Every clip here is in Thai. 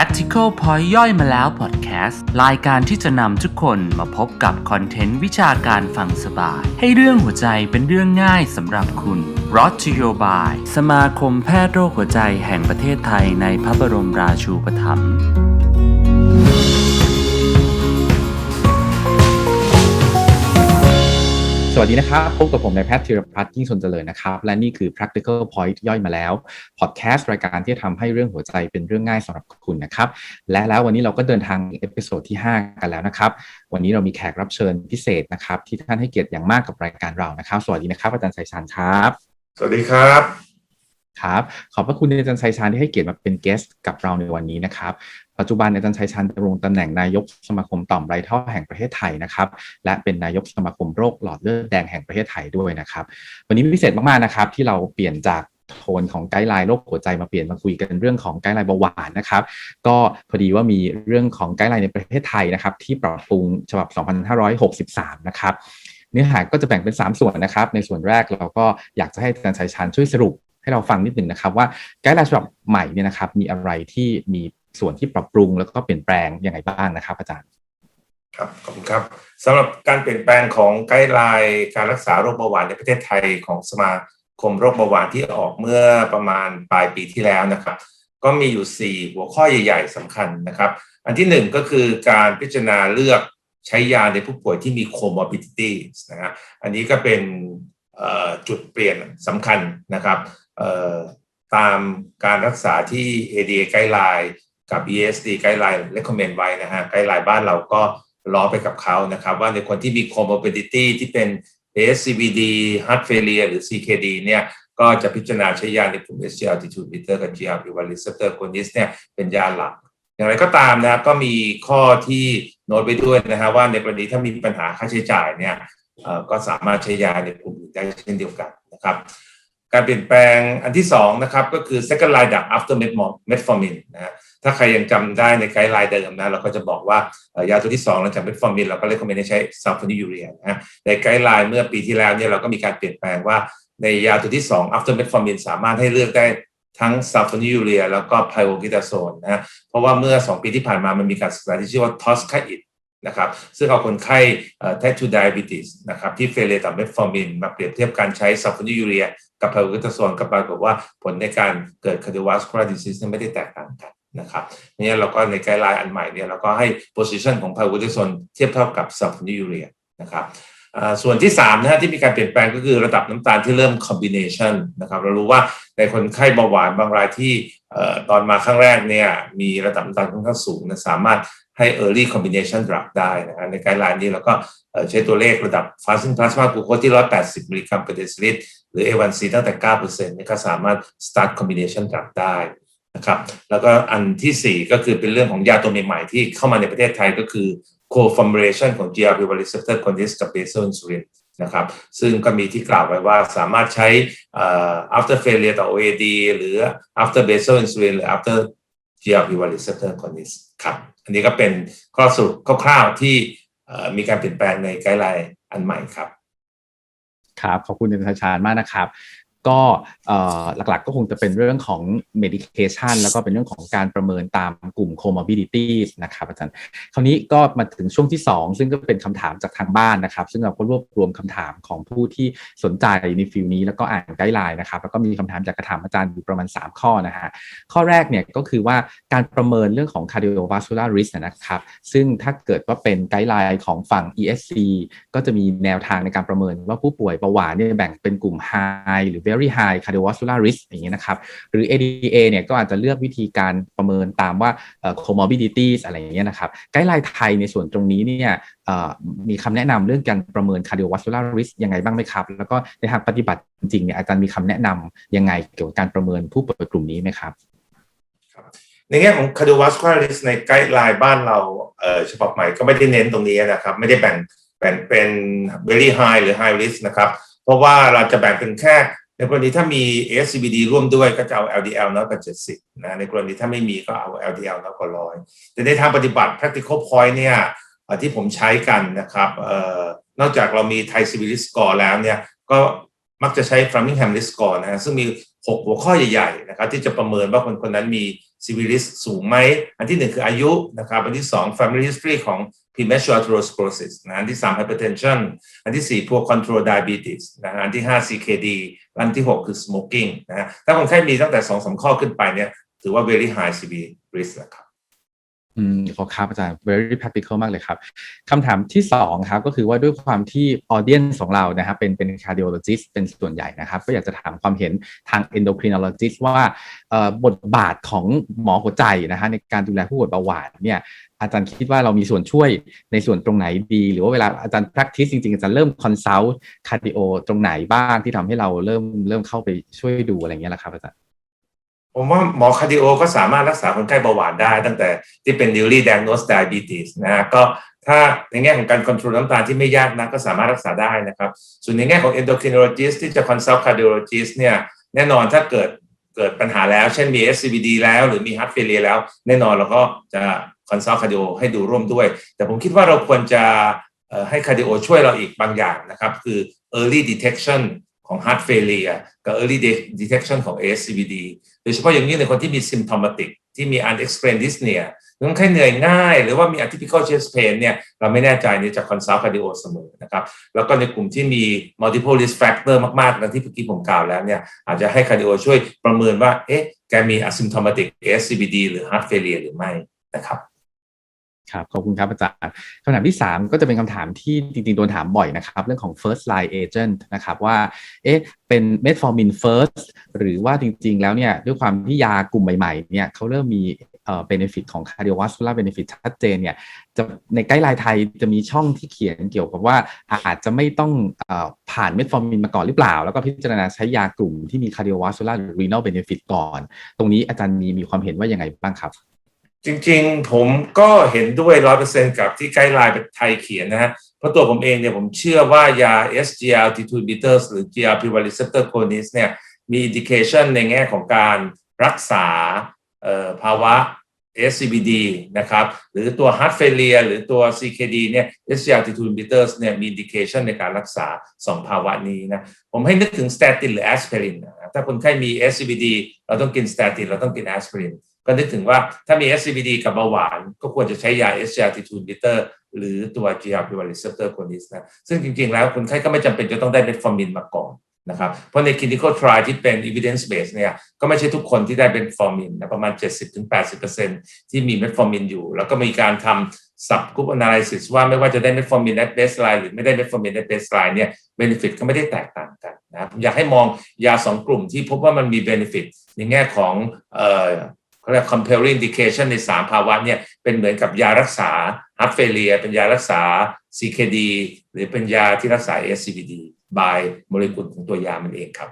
Practical Point ย่อยมาแล้วพอดแคสต์รายการที่จะนำทุกคนมาพบกับคอนเทนต์วิชาการฟังสบาย ให้เรื่องหัวใจเป็นเรื่องง่ายสำหรับคุณ r o to you by สมาคมแพทย์โรคหัวใจแห่งประเทศไทยในพระบรมราชูปถัมภ์ วัสดีนะครับ พบกับผมในายแพทย์ธีรพัฒน์ยิ่งชนเจริญนะครับ และนี่คือ practical point ย่อยมาแล้วพอดแคสต์รายการที่ทำให้เรื่องหัวใจเป็นเรื่องง่ายสำหรับคุณนะครับ และแล้ววันนี้เราก็เดินทางเอพิโซดที่ 5 กันแล้วนะครับ วันนี้เรามีแขกรับเชิญพิเศษนะครับ ที่ท่านให้เกียรติอย่างมากกับรายการเรานะครับ สวัสดีนะครับอาจารย์ชัยชานครับ สวัสดีครับ ครับขอบพระคุณอาจารย์ชัยชาญที่ให้เกียรติมาเป็นเกสต์กับเราในวันนี้นะครับปัจจุบันอาจารย์ชัยชาญดำรงตำแหน่งนายกสมาคมต่อมไรท่อแห่งประเทศไทยนะครับและเป็นนายกสมาคมโรคหลอดเลือดแดงแห่งประเทศไทยด้วยนะครับ วันนี้พิเศษมากๆนะครับ ที่เราเปลี่ยนจากโทนของไกด์ไลน์โรคหัวใจมาเปลี่ยนมาคุยกันเรื่องของไกด์ไลน์เบาหวานนะครับ ก็พอดีว่ามีเรื่องของไกด์ไลน์ในประเทศไทยนะครับ ที่ปรับปรุงฉบับ 2563 นะครับเนื้อหาก็จะแบ่งเป็น 3 ส่วนนะครับ ในส่วนแรกเราก็อยากจะให้อาจารย์ชัยชาญช่วยสรุป ให้เราฟังนิดหนึ่งนะครับ ว่าไกด์ไลน์ฉบับใหม่เนี่ยนะครับ มีอะไรที่มีส่วนที่ปรับปรุงแล้วก็เปลี่ยนแปลงยังไงบ้างนะครับ อาจารย์ครับขอบคุณครับสำหรับการเปลี่ยนแปลงของไกด์ไลน์การรักษาโรคเบาหวานในประเทศไทยของสมาคมโรคเบาหวานที่ออกเมื่อประมาณปลายปีที่แล้วนะครับ ก็มีอยู่ 4 หัวข้อใหญ่ ๆสำคัญนะครับ อันที่ 1 ก็คือการพิจารณาเลือกใช้ยาในผู้ป่วยที่มี comorbidities นะฮะอันนี้ก็เป็นจุดเปลี่ยนสำคัญนะครับ ตามการรักษาที่ ADA ไกด์ไลน์กับ ESD ไกด์ไลน์ recommend ไว้นะฮะไกด์ไลน์บ้านเราก็ล้อไปกับเขานะครับ ว่าในคนที่มี comorbidity ที่เป็น ASCVD heart failure หรือ CKD เนี่ยก็จะพิจารณาใช้ยาในกลุ่ม SGLT2 inhibitor กับ GLP1 receptor agonist เนี่ยเป็นยาหลัก อย่างไรก็ตามนะก็มีข้อที่โน้ตไปด้วยนะฮะว่าในกรณีถ้ามีปัญหาค่าใช้จ่ายเนี่ยก็สามารถใช้ยาในกลุ่มอื่ได้เช่นเดียวกันนะครับ การเปลี่ยนแปลงอันที่2นะครับก็คือ second line ดัก after metformin นะฮะถ้าใครยังจำได้ในไกด์ไลน์เดิมนะเราก็จะบอกว่ายาตัวที่2หลังจากเมทฟอร์มินเราก็เลยคอมเมนต์ให้ใช้ซัลฟานิยูเรียนะในไกด์ไลน์เมื่อปีที่แล้วเนี่ยเราก็มีการเปลี่ยนแปลงว่าในยาตัวที่ 2 after metformin สามารถให้เลือกได้ทั้งซัลฟานิยูเรียแล้วก็ไพโอกิตาโซนนะเพราะว่าเมื่อ 2 ปีที่ผ่านมามันมีการศึกษาที่ชื่อว่าทอสคาอิดนะครับซึ่งเอาคนไข้ type 2 diabetes นะครับที่เฟลเลต่อเมทฟอร์มินมาเปรียบเทียบการใช้ซัลฟานิยูเรีย กับไพโอกิตาโซนกับปรากฏว่าผลในการเกิด cardiovascular disease ไม่ได้แตกต่างกันนะครับนี่เราก็ในไกด์ไลน์อันใหม่เนี่ยเราก็ให้ position ของ p y r o g l y c e r o l เทียบเท่ากับ sulfonylurea นะครับ ส่วนที่3นะฮะที่มีการเปลี่ยนแปลงก็คือระดับน้ำตาลที่เริ่ม combination นะครับเรารู้ว่าในคนไข้เบาหวานบางรายที่ตอนมาครั้งแรกเนี่ยมีระดับน้ำตาลค่อนข้างสูงนะสามารถให้ early combination drug ได้นะในไกด์ไลน์นี้เราก็ใช้ตัวเลขระดับ fasting plasma glucose ที่ 180 มิลลิกรัม per deciliter หรือ A1C ตั้งแต่ 9%นี่ก็สามารถ start combination drug ได้นะครับแล้วก็อันที่ 4 ก็คือเป็นเรื่องของยาตัวใหม่ๆที่เข้ามาในประเทศไทยก็คือ co-formulation ของ GLP-1 receptor agonist กับ basal insulin นะครับ ซึ่งก็มีที่กล่าวไว้ว่าสามารถใช้ after failure ต่อ OAD หรือ after basal insulin หรือ after GLP-1 receptor agonist ครับ อันนี้ก็เป็นข้อสรุปคร่าวๆที่มีการเปลี่ยนแปลงในไกด์ไลน์อันใหม่ครับ ครับ ขอบคุณอาจารย์ชาญมากนะครับ ก็หลักๆก็คงจะเป็นเรื่องของ medication แล้วก็เป็นเรื่องของการประเมินตามกลุ่ม comorbidities นะครับอาจารย์ คราวนี้ก็มาถึงช่วงที่ 2 ซึ่งก็เป็นคำถามจากทางบ้านนะครับ ซึ่งเราก็รวบรวมคำถามของผู้ที่สนใจในฟิลนี้ แล้วก็อ่านไกด์ไลน์นะครับ แล้วก็มีคำถามจากกระถามอาจารย์อยู่ประมาณ 3 ข้อนะฮะ ข้อแรกเนี่ยก็คือว่าการประเมินเรื่องของ cardiovascular risk นะครับ ซึ่งถ้าเกิดว่าเป็นไกด์ไลน์ของฝั่ง ESC ก็จะมีแนวทางในการประเมินว่าผู้ป่วยเบาหวานเนี่ยแบ่งเป็นกลุ่ม high หรือ very high cardiovascular risk อย่างเงี้ยนะครับ หรือ ADA เนี่ยก็อาจจะเลือกวิธีการประเมินตามว่า comorbidities อะไรอย่างเงี้ยนะครับ ไกด์ไลน์ไทยในส่วนตรงนี้เนี่ยมีคำแนะนำเรื่องการประเมิน cardiovascular risk ยังไงบ้างไหมครับ แล้วก็ในทางปฏิบัติจริงเนี่ยอาจารย์มีคำแนะนำยังไงเกี่ยวกับการประเมินผู้ป่วยกลุ่มนี้ไหมครับในแง่ของ cardiovascular risk ในไกด์ไลน์บ้านเราฉบับใหม่ก็ไม่ได้เน้นตรงนี้นะครับ ไม่ได้แบ่งแบ่งเป็น very high หรือ high risk นะครับ เพราะว่าเราจะแบ่งเป็นแค่ ในกรณีถ้ามี ASCVD ร่วมด้วยก็จะเอา LDL น้อยกว่า70นะในกรณีถ้าไม่มีก็เอา LDL น้อยกว่าร้อยแต่ในทางปฏิบัติ practical point เนี่ยที่ผมใช้กันนะครับนอกจากเรามี Thai Civil Score แล้วเนี่ยก็มักจะใช้ Framingham Risk Score นะซึ่งมี 6 หัวข้อใหญ่ๆนะครับที่จะประเมินว่าคนคนนั้นมี ซิวิลิสสูงไหม อันที่หนึ่งคืออายุนะครับ อันที่สอง family history ของ premature atherosclerosis นะอันที่สาม hypertension อันที่สี่พวก control diabetes นะอันที่ห้า CKD อันที่หกคือ smoking นะถ้าคนไข้มีตั้งแต่สองสาข้อขึ้นไปเนี่ยถือว่า very high C.V. risk นะครับ อืมขอครับอาจารย์ very practical มากเลยครับคำถามที่สองครับก็คือว่าด้วยความที่ audience ของเรานะครับเป็นเป็น cardiologist เป็นส่วนใหญ่นะครับ ก็อยากจะถามความเห็นทาง endocrinologist ว่าบทบาทของหมอหัวใจนะฮะในการดูแลผู้ป่วยเบาหวานเนี่ยอาจารย์คิดว่าเรามีส่วนช่วยในส่วนตรงไหนดี หรือว่าเวลาอาจารย์ practice จริงๆอาจารย์เริ่ม consult cardio ตรงไหนบ้างที่ทำให้เราเริ่มเริ่มเข้าไปช่วยดูอะไรเงี้ยละครับอาจารย์ ผมว่าหมอคาร์ดิโอก็สามารถรักษาคนไข้เบาหวานได้ตั้งแต่ที่เป็น newly diagnosed diabetes นะ ก็ถ้าในแง่ของการควบคุมน้ำตาลที่ไม่ยากนะก็สามารถรักษาได้นะครับ ส่วนในแง่ของ endocrinologist ที่จะ consult cardiologist เนี่ยแน่นอนถ้าเกิดเกิดปัญหาแล้ว เช่นมี SCBD แล้วหรือมี heart failure แล้ว แน่นอนเราก็จะ consult cardio ให้ดูร่วมด้วย แต่ผมคิดว่าเราควรจะให้ cardio ช่วยเราอีกบางอย่างนะครับ คือ early detection ของ heart failure กับ early detection ของ ASCVD โดยเฉพาะอย่างยิ่งในคนที่มี symptomatic ที่มี unexplained dyspnea คนไข้เหนื่อยง่าย หรือว่ามี atypical chest pain เนี่ยเราไม่แน่ใจเนี่ยจะ consult cardio เสมอนะครับ แล้วก็ในกลุ่มที่มี multiple risk factor มากๆดังที่เมื่อกี้ผมกล่าวแล้วเนี่ยอาจจะให้ cardio ช่วยประเมินว่า เอ๊ะ แกมี asymptomatic ASCVD หรือ heart failure หรือไม่นะครับ ครับขอบคุณครับอาจารย์คำถามที่ 3 ก็จะเป็นคำถามที่จริงๆโดนถามบ่อยนะครับ เรื่องของ first line agent นะครับว่าเอ๊ะเป็นเมทฟอร์มิน first หรือว่าจริงๆ แล้วเนี่ยด้วยความที่ยากลุ่มใหม่ๆเนี่ยเขาเริ่มมีเอ่อ benefit ของ cardiovascular benefit ชัดเจนเนี่ยจะในไกด์ไลน์ไทยจะมีช่องที่เขียนเกี่ยวกับว่าอาจจะไม่ต้องอผ่านเมทฟอร์มินมาก่อนหรือเปล่า แล้วก็พิจารณาใช้ยากลุ่มที่มี cardiovascular หรือ renal benefit ก่อน ตรงนี้อาจารย์มีมีความเห็นว่ายังไงบ้างครับ จริงๆ ผมก็เห็นด้วยร้อยเปอร์เซ็นกับที่ไกด์ไลน์ไทยเขียนนะฮะ เพราะตัวผมเองเนี่ยผมเชื่อว่ายา SGLT2 inhibitors หรือ GLP-1 receptor agonist เนี่ยมี indication ในแง่ของการรักษาเอ่อภาวะ SCBD นะครับ หรือตัว heart failure หรือตัว CKD เนี่ย SGLT2 inhibitors เนี่ยมี indication ในการรักษาสองภาวะนี้นะ ผมให้นึกถึง statin หรือ aspirin นถ้าคนไข้มี SCBD เราต้องกิน statin เราต้องกิน aspirin ก็นึกถึงว่าถ้ามี SCBD กับเบาหวาน ก็ควรจะใช้ยา SGLT2 inhibitor หรือตัว GLP-1 receptor agonist นะซึ่งจริง ๆ แล้วคนไข้ก็ไม่จำเป็นจะต้องได้เมทฟอร์มินมาก่อนนะครับเพราะใน clinical trial ที่เป็น evidence based เนี่ยก็ไม่ใช่ทุกคนที่ได้เมทฟอร์มินนะประมาณ 70-80%ที่มีเมทฟอร์มินอยู่ แล้วก็มีการทำ subgroup analysis ว่าไม่ว่าจะได้เมทฟอร์มิน at baseline หรือไม่ได้เมทฟอร์มิน at baseline เนี่ย benefit ก็ไม่ได้แตกต่างกันนะผมอยากให้มองยาสองกลุ่มที่พบว่ามันมี benefit ในแง่ของ เอ่อเขาเรียก compelling indication ใน 3 ภาวะเนี่ยเป็นเหมือนกับยารักษา heart failure เป็นยารักษา CKD หรือเป็นยาที่รักษา SCBD by โมเลกุลของตัวยามันเองครับ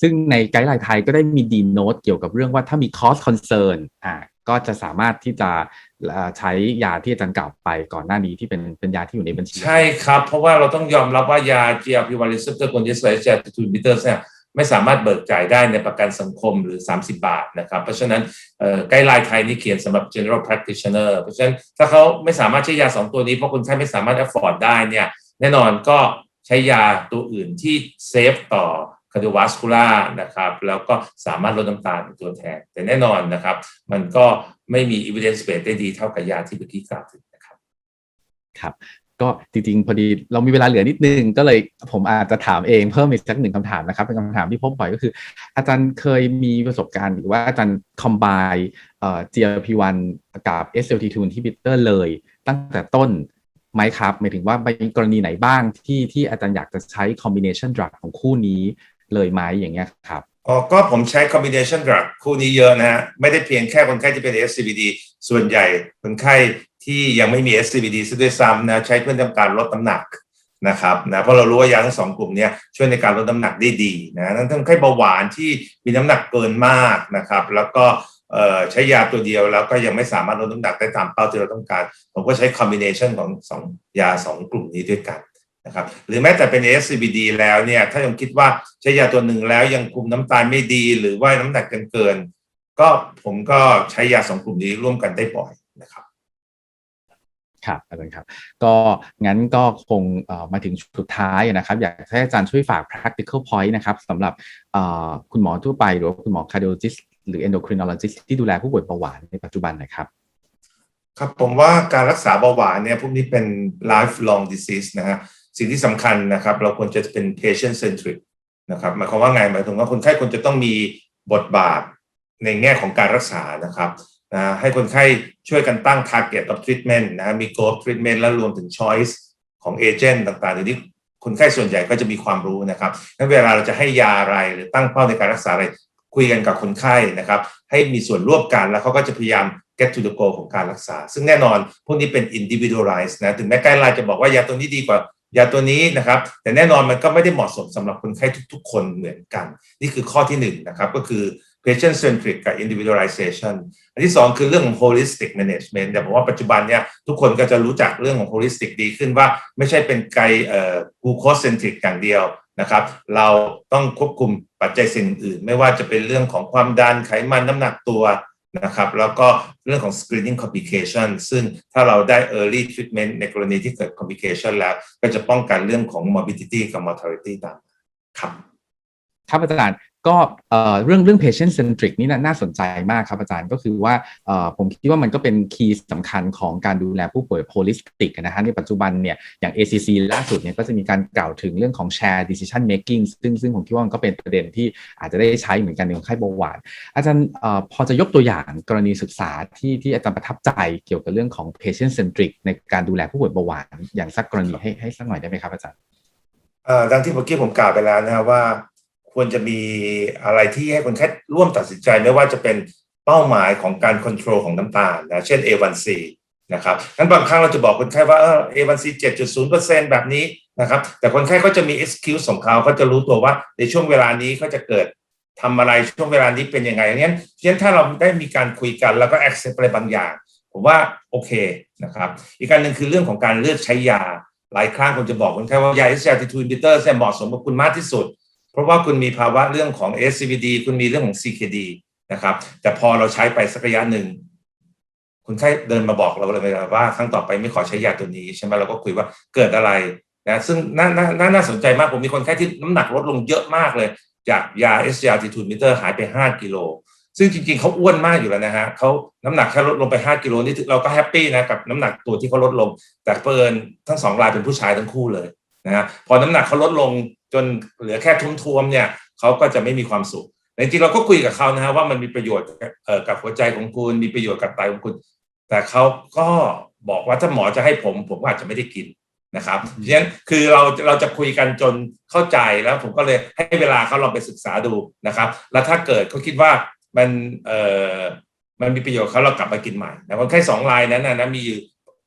ซึ่งในไกด์ไลน์ไทยก็ได้มีดีโน้ตเกี่ยวกับเรื่องว่าถ้ามี cost concern อ่าก็จะสามารถที่จะเอ่อใช้ยาที่อาจารย์กล่าวไปก่อนหน้านี้ที่เป็นเป็นยาที่อยู่ในบัญชี ใช่ครับ เพราะว่าเราต้องยอมรับว่ายา GLP-1 receptor agonist และ SGLT2 inhibitors เนี่ย ไม่สามารถเบิกจ่ายได้ในประกันสังคมหรือ 30 บาทนะครับ เพราะฉะนั้นไกด์ไลน์ไทยนี่เขียนสำหรับ general practitioner เพราะฉะนั้นถ้าเขาไม่สามารถใช้ยา 2 ตัวนี้เพราะคนไข้ไม่สามารถ afford ได้เนี่ยแน่นอนก็ใช้ยาตัวอื่นที่เซฟต่อ cardiovascular นะครับแล้วก็สามารถลดน้ำตาลเป็นตัวแทน แต่แน่นอนนะครับ มันก็ไม่มี evidence base ได้ดีเท่ากับยาที่เมื่อกี้กล่าวถึงนะครับครับ ก็จริงๆ พอดีเรามีเวลาเหลือนิดนึง ก็เลยผมอาจจะถามเองเพิ่มอีกสักหนึ่งคำถามนะครับ เป็นคำถามที่พบบ่อยก็คือ อาจารย์เคยมีประสบการณ์ หรือว่าอาจารย์คอมไบเอ่อ GLP-1 กับ SLT2 inhibitor เลย ตั้งแต่ต้นไหมครับหมายถึงว่าในกรณีไหนบ้างที่ที่อาจารย์อยากจะใช้ combination drug ของคู่นี้เลยไหมอย่างเงี้ยครับอ๋อก็ผมใช้ combination drug คู่นี้เยอะนะฮะไม่ได้เพียงแค่คนไข้ที่เป็น SCBD ส่วนใหญ่คนไข้ ที่ยังไม่มี SCBD ซะด้วยซ้ำนะใช้เพื่อทำการลดน้ำหนักนะครับนะเพราะเรารู้ว่ายาทั้งสองกลุ่มนี้ช่วยในการลดน้ำหนักได้ดีนะทั้งคนไข้เบาหวานที่มีน้ำหนักเกินมากนะครับ แล้วก็เอ่อใช้ยาตัวเดียวแล้วก็ยังไม่สามารถลดน้ำหนักได้ตามเป้าที่เราต้องการ ผมก็ใช้ combination ของสองยาสองกลุ่มนี้ด้วยกันนะครับหรือแม้แต่เป็น SCBD แล้วเนี่ยถ้ายังคิดว่าใช้ยาตัวหนึ่งแล้วยังคุมน้ำตาลไม่ดี หรือว่าน้ำหนักเกินเกิน ก็ผมก็ใช้ยาสองกลุ่มนี้ร่วมกันได้บ่อยนะครับ ครับอาจารย์ครับ ก็งั้นก็คงมาถึงสุดท้ายนะครับ อยากให้อาจารย์ช่วยฝาก practical point นะครับสำหรับคุณหมอทั่วไป หรือว่าคุณหมอ cardiologist หรือ endocrinologist ที่ดูแลผู้ป่วยเบาหวานในปัจจุบันนะครับ ครับผมว่าการรักษาเบาหวานเนี่ยพวกนี้เป็น lifelong disease นะฮะสิ่งที่สำคัญนะครับ เราควรจะเป็น patient centric นะครับหมายความว่าไงหมายถึงว่าคนไข้ควรจะต้องมีบทบาทในแง่ของการรักษานะครับ นะให้คนไข้ช่วยกันตั้ง target of treatment นะมี goal of treatment และรวมถึง choice ของ agent ต่างๆเดี๋ยวนี้คนไข้ส่วนใหญ่ก็จะมีความรู้นะครับงั้นเวลาเราจะให้ยาอะไรหรือตั้งเป้าในการรักษาอะไรคุยกันกับคนไข้นะครับ ให้มีส่วนร่วมกันแล้วเขาก็จะพยายาม get to the goal ของการรักษา ซึ่งแน่นอนพวกนี้เป็น individualized นะถึงแม้ไกด์ไลน์จะบอกว่ายาตัวนี้ดีกว่ายาตัวนี้นะครับ แต่แน่นอนมันก็ไม่ได้เหมาะสมสำหรับคนไข้ทุก ๆ คนเหมือนกัน นี่คือข้อที่หนึ่งนะครับก็คือ patient centric กับ individualization อันที่สองคือเรื่องของ holistic management แต่ผมว่าปัจจุบันเนี่ยทุกคนก็จะรู้จักเรื่องของ holistic ดีขึ้นว่าไม่ใช่เป็นไกด์เอ่อ glucose centric อย่างเดียวนะครับเราต้องควบคุมปัจจัยสิ่งอื่น ไม่ว่าจะเป็นเรื่องของความดันไขมันน้ำหนักตัวนะครับแล้วก็เรื่องของ screening complication ซึ่งถ้าเราได้ early treatment ในกรณีที่เกิด complication แล้ว ก็จะป้องกันเรื่องของ morbidity กับ mortality ตามครับ ครับอาจารย์ก็เรื่องเรื่อง patient centric นี่น่าน่าสนใจมากครับอาจารย์ก็คือว่าผมคิดว่ามันก็เป็นคีย์สำคัญของการดูแลผู้ป่วย holistic นะฮะในปัจจุบันเนี่ยอย่าง ACC ล่าสุดเนี่ยก็จะมีการกล่าวถึงเรื่องของ share decision making ซึ่งซึ่งผมคิดว่ามันก็เป็นประเด็นที่อาจจะได้ใช้เหมือนกันในคนไข้เบาหวาน อาจารย์พอจะยกตัวอย่างกรณีศึกษาที่ที่อาจารย์ประทับใจเกี่ยวกับเรื่องของ patient centric ในการดูแลผู้ป่วยเบาหวานอย่างสักกรณีให้ให้สักหน่อยได้ไหมครับอาจารย์ดังที่เมื่อกี้ผมกล่าวไปแล้วนะครับว่า ควรจะมีอะไรที่ให้คนไข้ร่วมตัดสินใจไม่ว่าจะเป็นเป้าหมายของการควบคุมของน้ำตาลนะเช่น A1C นะครับงั้นบางครั้งเราจะบอกคนไข้ว่าเออ A1C 7.0%แบบนี้นะครับ แต่คนไข้ก็จะมี excuse ของเขาเขาจะรู้ตัวว่าในช่วงเวลานี้เขาจะเกิดทำอะไรช่วงเวลานี้เป็นยังไงอย่างนั้นฉะนั้นถ้าเราได้มีการคุยกันแล้วก็ accept อะไรบางอย่าง ผมว่าโอเคนะครับ อีกการหนึ่งคือเรื่องของการเลือกใช้ยา หลายครั้งผมจะบอกคนไข้ว่ายา SGLT2 inhibitor เนี่ยเหมาะสมกับคุณมากที่สุด เพราะว่าคุณมีภาวะเรื่องของ SCVD คุณมีเรื่องของ CKD นะครับ แต่พอเราใช้ไปสักระยะหนึ่งคนไข้เดินมาบอกเราเลยว่าครั้งต่อไปไม่ขอใช้ยาตัวนี้ใช่ไหมเราก็คุยว่าเกิดอะไรนะซึ่งน่าน่าน่าน่าสนใจมากผมมีคนไข้ที่น้ำหนักลดลงเยอะมากเลย จากยา SGLT2 inhibitor หายไป 5 กิโล ซึ่งจริงๆเขาอ้วนมากอยู่แล้วนะฮะเขาน้ำหนักแค่ลดลงไป 5 กิโลนี่เราก็แฮปปี้นะกับน้ำหนักตัวที่เขาลดลง แต่เปินทั้งสองรายเป็นผู้ชายทั้งคู่เลยนะฮะพอน้ำหนักเขาลดลง จนเหลือแค่ทุ้มๆเนี่ยเขาก็จะไม่มีความสุขแต่จริงๆเราก็คุยกับเขานะฮะว่ามันมีประโยชน์เอ่อกับหัวใจของคุณมีประโยชน์กับไตของคุณ แต่เขาก็บอกว่าถ้าหมอจะให้ผมผมก็อาจจะไม่ได้กินนะครับฉะนั้นคือเราเราจะคุยกันจนเข้าใจแล้วผมก็เลยให้เวลาเขาลองไปศึกษาดูนะครับ แล้วถ้าเกิดเขาคิดว่ามันเอ่อมันมีประโยชน์เขาเรากลับมากินใหม่แต่คนไข้สองรายนั้นนะนะมี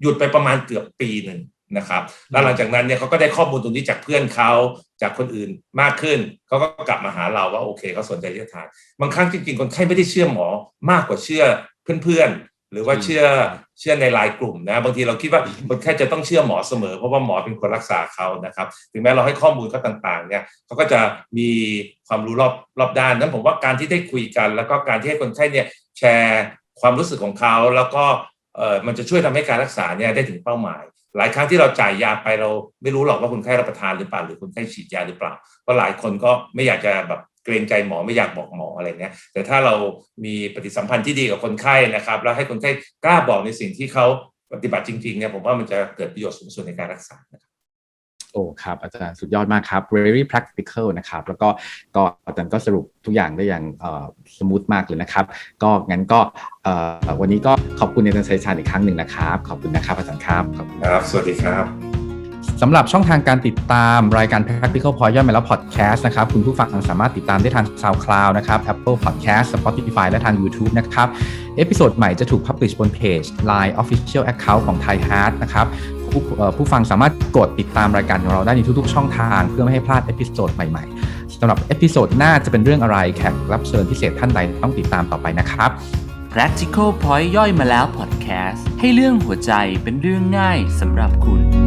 หยุดไปประมาณเกือบปีหนึ่ง นะครับแล้วหลังจากนั้นเนี่ยเขาก็ได้ข้อมูลตรงนี้จากเพื่อนเขาจากคนอื่นมากขึ้นเขาก็กลับมาหาเราว่าโอเคเขาสนใจที่จะทานบางครั้งจริงๆคนไข้ไม่ได้เชื่อหมอมากกว่าเชื่อเพื่อนๆหรือว่าเชื่อเชื่อในไลน์กลุ่มนะบางทีเราคิดว่าคนไข้จะต้องเชื่อหมอเสมอ เพราะว่าหมอเป็นคนรักษาเขานะครับ ถึงแม้เราให้ข้อมูลเขาต่างๆเนี่ยเขาก็จะมีความรู้รอบรอบด้านนั้นผมว่าการที่ได้คุยกัน แล้วก็การที่ให้คนไข้เนี่ยแชร์ความรู้สึกของเขาแล้วก็เออมันจะช่วยทำให้การรักษาเนี่ยได้ถึงเป้าหมาย หลายครั้งที่เราจ่ายยาไปเราไม่รู้หรอกว่าคนไข้รับประทานหรือเปล่าหรือคนไข้ฉีดยาหรือเปล่าเพราะหลายคนก็ไม่อยากจะแบบเกรงใจหมอไม่อยากบอกหมออะไรเงี้ยแต่ถ้าเรามีปฏิสัมพันธ์ที่ดีกับคนไข้นะครับ แล้วให้คนไข้กล้าบอกในสิ่งที่เขาปฏิบัติจริงๆเนี่ยผมว่ามันจะเกิดประโยชน์สูงสุดในการรักษานะครับ โอ้ครับอาจารย์สุดยอดมากครับ very practical นะครับ แล้วก็ก็อาจารย์ก็สรุปทุกอย่างได้อย่างสมูทมากเลยนะครับ ก็งั้นก็เอ่อวันนี้ก็ขอบคุณอาจารย์ชัยชาญอีกครั้งหนึ่งนะครับ ขอบคุณนะครับอาจารย์ครับขอบคุณครับ สวัสดีครับสำหรับช่องทางการติดตามรายการ practical point ย่อยมาแล้ว podcast นะครับ คุณผู้ฟังสามารถติดตามได้ทาง SoundCloud นะครับ Apple Podcast Spotify และทาง YouTube นะครับ เอพิโซดใหม่จะถูก publish บนเพจ Line Official Account ของ Thai Heart นะครับ ผู้ผู้ฟังสามารถกดติดตามรายการของเราได้ในทุกๆ ช่องทาง เพื่อไม่ให้พลาดเอพิโซดใหม่ๆสำหรับเอพิโซดหน้าจะเป็นเรื่องอะไรแขกรับเชิญพิเศษท่านใดต้องติดตามต่อไปนะครับ Practical Point ย่อยมาแล้วพอดแคสต์ให้เรื่องหัวใจเป็นเรื่องง่ายสำหรับคุณ